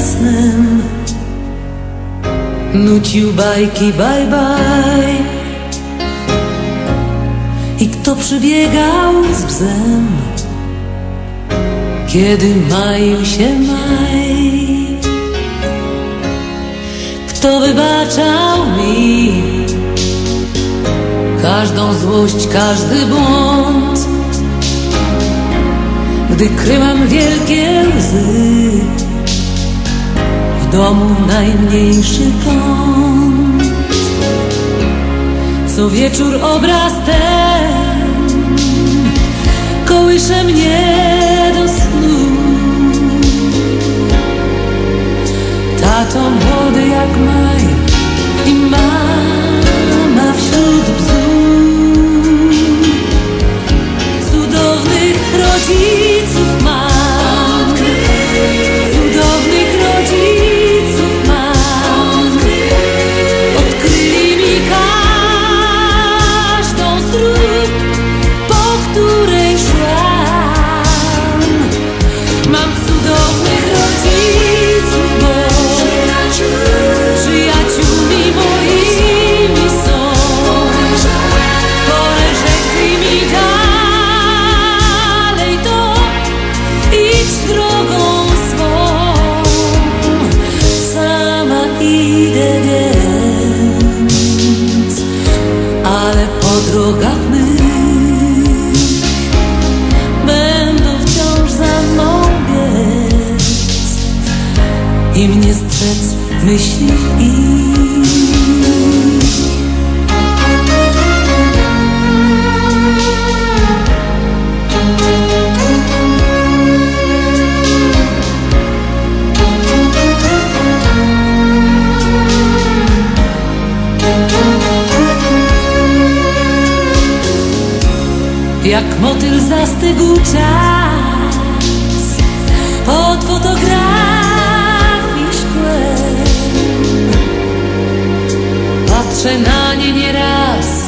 snem Nucił bajki bye bye I kto przybiegał z bzem? Kiedy maił się maj. Kto wybaczał mi? Każdą złość, każdy błąd. Gdy kryłam wielkie łzy domu najmniejszy kąt Co wieczór obraz ten Kołysze mnie idę więc Ale po drogach mych Będą wciąż za mną biec I mnie strzec myśli Jak motyl zastygł czas Od fotografii szkłem Patrzę na nie nie